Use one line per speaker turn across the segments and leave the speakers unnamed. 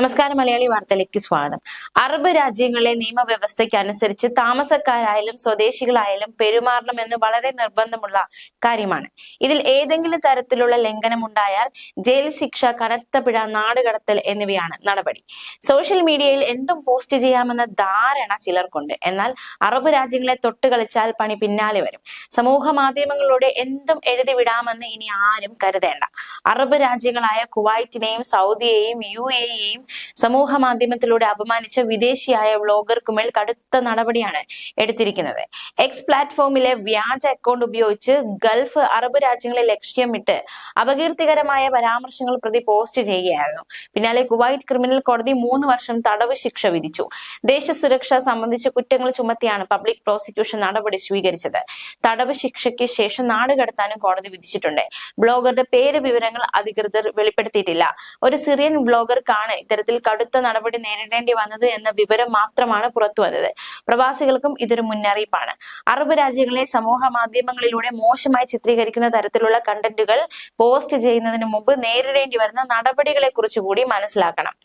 നമസ്കാരം മലയാളി വാർത്തയിലേക്ക് സ്വാഗതം. അറബ് രാജ്യങ്ങളിലെ നിയമവ്യവസ്ഥയ്ക്ക് അനുസരിച്ച് താമസക്കാരായാലും സ്വദേശികളായാലും പെരുമാറണമെന്ന് വളരെ നിർബന്ധമുള്ള കാര്യമാണ്. ഇതിൽ ഏതെങ്കിലും തരത്തിലുള്ള ലംഘനം ഉണ്ടായാൽ ജയിൽ ശിക്ഷ കനത്ത പിഴ നാടുകടത്തൽ എന്നിവയാണ് നടപടി. സോഷ്യൽ മീഡിയയിൽ എന്തും പോസ്റ്റ് ചെയ്യാമെന്ന ധാരണ ചിലർക്കുണ്ട്. എന്നാൽ അറബ് രാജ്യങ്ങളെ തൊട്ട് കളിച്ചാൽ പണി പിന്നാലെ വരും. സമൂഹ മാധ്യമങ്ങളിലൂടെ എന്തും എഴുതി വിടാമെന്ന് ഇനി ആരും കരുതേണ്ട. അറബ് രാജ്യങ്ങളായ കുവൈറ്റിനെയും സൗദിയെയും യു എയെയും സമൂഹ മാധ്യമത്തിലൂടെ അപമാനിച്ച വിദേശിയായ വ്ളോഗർക്കുമേൽ കടുത്ത നടപടിയാണ് എടുത്തിരിക്കുന്നത്. എക്സ് പ്ലാറ്റ്ഫോമിലെ വ്യാജ അക്കൗണ്ട് ഉപയോഗിച്ച് ഗൾഫ് അറബ് രാജ്യങ്ങളെ ലക്ഷ്യമിട്ട് അപകീർത്തികരമായ പരാമർശങ്ങൾ പ്രതി പോസ്റ്റ് ചെയ്യുകയായിരുന്നു. പിന്നാലെ കുവൈറ്റ് ക്രിമിനൽ കോടതി മൂന്ന് വർഷം തടവ് ശിക്ഷ വിധിച്ചു. ദേശസുരക്ഷ സംബന്ധിച്ച കുറ്റങ്ങൾ ചുമത്തിയാണ് പബ്ലിക് പ്രോസിക്യൂഷൻ നടപടി സ്വീകരിച്ചത്. തടവ് ശിക്ഷയ്ക്ക് ശേഷം നാട് കടത്താനും കോടതി വിധിച്ചിട്ടുണ്ട്. ബ്ലോഗറുടെ പേര് വിവരങ്ങൾ അധികൃതർ വെളിപ്പെടുത്തിയിട്ടില്ല. ഒരു സിറിയൻ ബ്ലോഗർക്കാണ് ഇത്തരത്തിൽ കടുത്ത നടപടി നേരിടേണ്ടി വന്നത് എന്ന വിവരം മാത്രമാണ് പുറത്തു വന്നത്. പ്രവാസികൾക്കും ഇതൊരു മുന്നറിയിപ്പാണ്. അറബ് രാജ്യങ്ങളെ സമൂഹ മാധ്യമങ്ങളിലൂടെ മോശമായി ചിത്രീകരിക്കുന്ന തരത്തിലുള്ള കണ്ടന്റുകൾ പോസ്റ്റ് ചെയ്യുന്നതിന് മുമ്പ് നേരിടേണ്ടി വരുന്ന നടപടികളെ കുറിച്ച് കൂടി മനസ്സിലാക്കണം.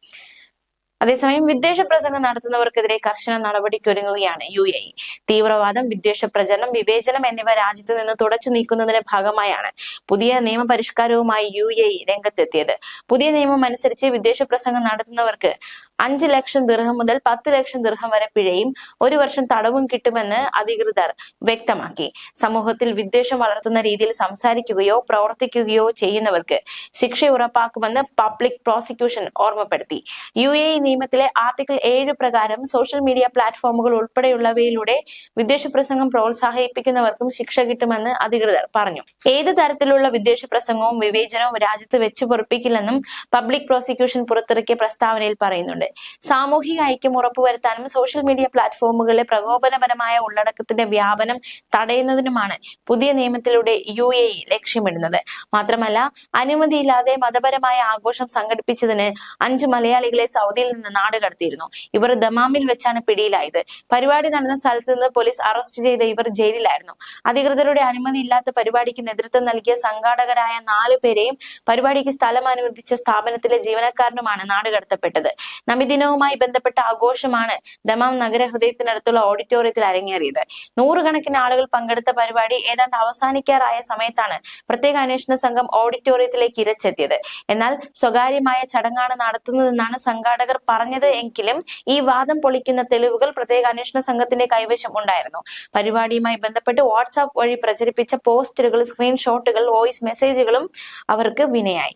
അതേസമയം വിദ്വേഷ പ്രസംഗം നടത്തുന്നവർക്കെതിരെ കർശന നടപടിക്കൊരുങ്ങുകയാണ് യു എ തീവ്രവാദം വിദ്വേഷ പ്രചരണം വിവേചനം എന്നിവ രാജ്യത്ത് നിന്ന് തുടച്ചു നീക്കുന്നതിന്റെ ഭാഗമായാണ് പുതിയ നിയമപരിഷ്കാരവുമായി യു എ രംഗത്തെത്തിയത്. പുതിയ നിയമം അനുസരിച്ച് വിദ്വേഷ പ്രസംഗം നടത്തുന്നവർക്ക് അഞ്ച് ലക്ഷം ദീർഘം മുതൽ പത്ത് ലക്ഷം ദീർഘം വരെ പിഴയും ഒരു വർഷം തടവും കിട്ടുമെന്ന് അധികൃതർ വ്യക്തമാക്കി. സമൂഹത്തിൽ വിദ്വേഷം വളർത്തുന്ന രീതിയിൽ സംസാരിക്കുകയോ പ്രവർത്തിക്കുകയോ ചെയ്യുന്നവർക്ക് ശിക്ഷ ഉറപ്പാക്കുമെന്ന് പബ്ലിക് പ്രോസിക്യൂഷൻ ഓർമ്മപ്പെടുത്തി. യു എ നിയമത്തിലെ ആർട്ടിക്കിൾ ഏഴ് പ്രകാരം സോഷ്യൽ മീഡിയ പ്ലാറ്റ്ഫോമുകൾ ഉൾപ്പെടെയുള്ളവയിലൂടെ വിദ്വേഷ പ്രസംഗം പ്രോത്സാഹിപ്പിക്കുന്നവർക്കും ശിക്ഷ കിട്ടുമെന്ന് അധികൃതർ പറഞ്ഞു. ഏത് തരത്തിലുള്ള വിദ്വേഷ പ്രസംഗവും വിവേചനവും രാജ്യത്ത് വെച്ചു പൊറപ്പിക്കില്ലെന്നും പബ്ലിക് പ്രോസിക്യൂഷൻ പുറത്തിറക്കിയ പ്രസ്താവനയിൽ പറയുന്നുണ്ട്. സാമൂഹിക ഐക്യം ഉറപ്പുവരുത്താനും സോഷ്യൽ മീഡിയ പ്ലാറ്റ്ഫോമുകളിലെ പ്രകോപനപരമായ ഉള്ളടക്കത്തിന്റെ വ്യാപനം തടയുന്നതിനുമാണ് പുതിയ നിയമത്തിലൂടെ യു എ ഇ ലക്ഷ്യമിടുന്നത്. മാത്രമല്ല അനുമതിയില്ലാതെ മതപരമായ ആഘോഷം സംഘടിപ്പിച്ചതിന് അഞ്ച് മലയാളികളെ സൗദിയിൽ നിന്ന് നാട് കടത്തിയിരുന്നു. ഇവർ ദമാമിൽ വെച്ചാണ് പിടിയിലായത്. പരിപാടി നടന്ന സ്ഥലത്ത് നിന്ന് പോലീസ് അറസ്റ്റ് ചെയ്ത ഇവർ ജയിലിലായിരുന്നു. അധികൃതരുടെ അനുമതി ഇല്ലാത്ത പരിപാടിക്ക് നേതൃത്വം നൽകിയ സംഘാടകരായ നാലു പേരെയും പരിപാടിക്ക് സ്ഥലം അനുവദിച്ച സ്ഥാപനത്തിലെ ജീവനക്കാരനുമാണ് നാട് കടത്തപ്പെട്ടത്. നബിദിനവുമായി ബന്ധപ്പെട്ട ആഘോഷമാണ് ദമാം നഗര ഹൃദയത്തിനടുത്തുള്ള ഓഡിറ്റോറിയത്തിൽ അരങ്ങേറിയത്. നൂറുകണക്കിന് ആളുകൾ പങ്കെടുത്ത പരിപാടി ഏതാണ്ട് അവസാനിക്കാറായ സമയത്താണ് പ്രത്യേക അന്വേഷണ സംഘം ഓഡിറ്റോറിയത്തിലേക്ക് ഇരച്ചെത്തിയത്. എന്നാൽ സ്വകാര്യമായ ചടങ്ങാണ് നടത്തുന്നതെന്നാണ് സംഘാടകർ പറഞ്ഞത് എങ്കിലും ഈ വാദം പൊളിക്കുന്ന തെളിവുകൾ പ്രത്യേക അന്വേഷണ സംഘത്തിന്റെ കൈവശം ഉണ്ടായിരുന്നു. പരിപാടിയുമായി ബന്ധപ്പെട്ട് വാട്സാപ്പ് വഴി പ്രചരിപ്പിച്ച പോസ്റ്ററുകൾ സ്ക്രീൻഷോട്ടുകൾ വോയിസ് മെസ്സേജുകളും അവർക്ക് വിനയായി.